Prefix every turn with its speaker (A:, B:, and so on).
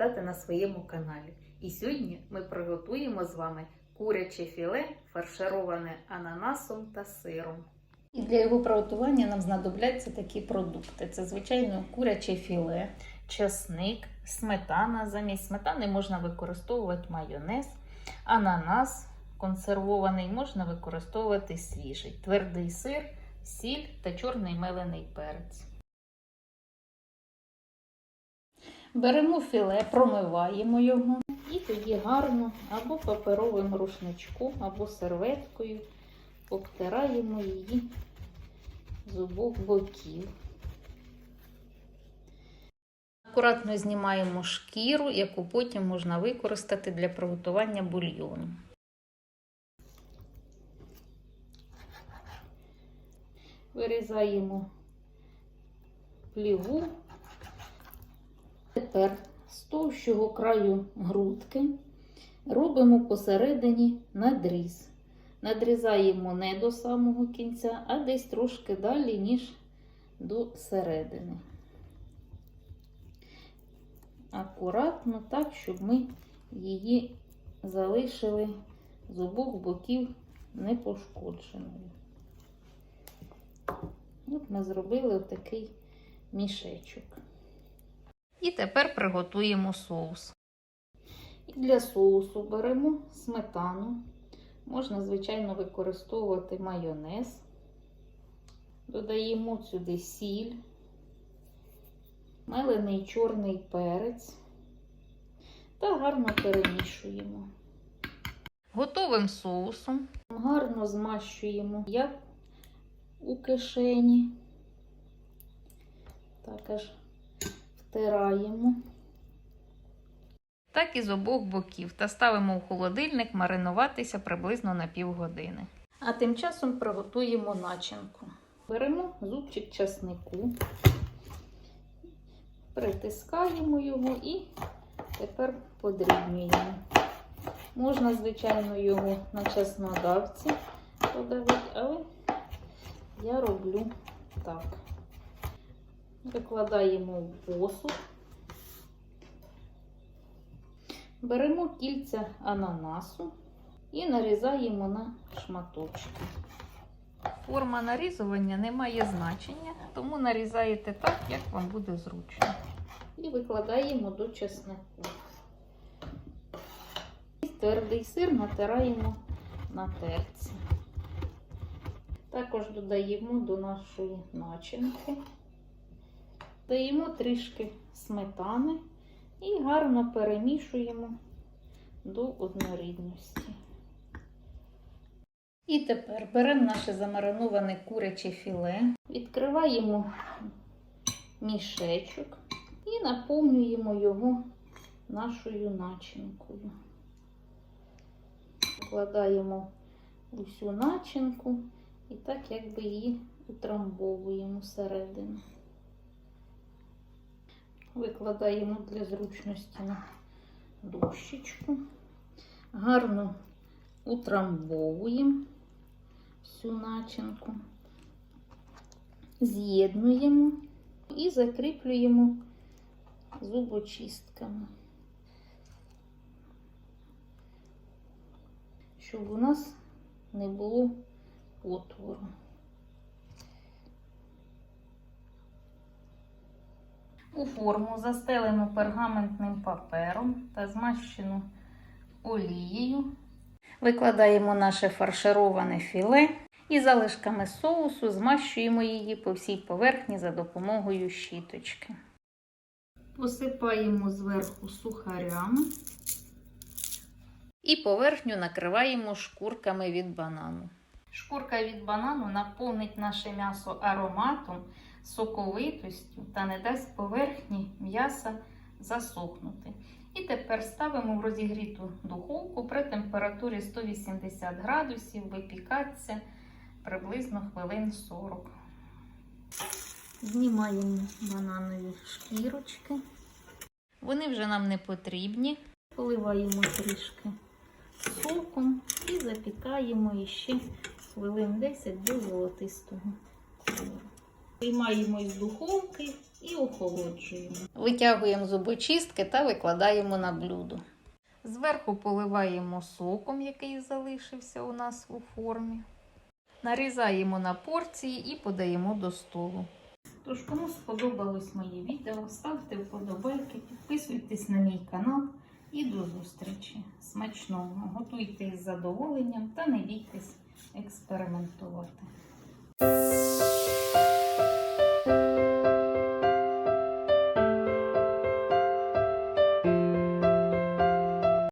A: на своєму каналі. І сьогодні ми приготуємо з вами куряче філе, фаршироване ананасом та сиром. І для його приготування нам знадобляться такі продукти: це, звичайно, куряче філе, часник, сметана. Замість сметани можна використовувати майонез, ананас консервований, можна використовувати свіжий, твердий сир, сіль та чорний мелений перець. Беремо філе, промиваємо його і тоді гарно або паперовим рушничком, або серветкою обтираємо її з обох боків. Акуратно знімаємо шкіру, яку потім можна використати для приготування бульйону. Вирізаємо пліву. Тепер з товщого краю грудки робимо посередині надріз. Надрізаємо не до самого кінця, а десь трошки далі, ніж до середини. Акуратно так, щоб ми її залишили з обох боків непошкодженою. От ми зробили отакий мішечок. І тепер приготуємо соус. І для соусу беремо сметану. Можна, звичайно, використовувати майонез. Додаємо сюди сіль, мелений чорний перець та гарно перемішуємо. Готовим соусом гарно змащуємо як у кишені, також втираємо. Так і з обох боків та ставимо в холодильник маринуватися приблизно на півгодини. А тим часом приготуємо начинку. Беремо зубчик часнику, притискаємо його і тепер подрібнюємо. Можна, звичайно, його на чеснодавці подавити, але я роблю так. Викладаємо в посуд. Беремо кільця ананасу і нарізаємо на шматочки. Форма нарізування не має значення, тому нарізаєте так, як вам буде зручно. І викладаємо до чеснику. Твердий сир натираємо на терці. Також додаємо до нашої начинки. Даємо трішки сметани. І гарно перемішуємо до однорідності. І тепер беремо наше замариноване куряче філе, відкриваємо мішечок і наповнюємо його нашою начинкою. Вкладаємо усю начинку і так якби її утрамбовуємо всередину. Викладаємо для зручності на дощечку. Гарно утрамбовуємо всю начинку, з'єднуємо і закріплюємо зубочистками, щоб у нас не було отвору. У форму застелену пергаментним папером та змащену олією. Викладаємо наше фаршироване філе і залишками соусу змащуємо її по всій поверхні за допомогою щіточки. Посипаємо зверху сухарями і поверхню накриваємо шкурками від банану. Шкурка від банану наповнить наше м'ясо ароматом соковитостю та не дасть поверхні м'яса засохнути. І тепер ставимо в розігріту духовку при температурі 180 градусів, випікатися приблизно хвилин 40. Знімаємо бананові шкірочки. Вони вже нам не потрібні. Поливаємо трішки соком і запікаємо іще хвилин 10 до золотистого кольору. Приймаємо із духовки і охолоджуємо. Витягуємо зубочистки та викладаємо на блюдо. Зверху поливаємо соком, який залишився у нас у формі. Нарізаємо на порції і подаємо до столу. Тож, кому сподобалось моє відео, ставте вподобайки, підписуйтесь на мій канал і до зустрічі. Смачного! Готуйте із задоволенням та не бійтесь експериментувати.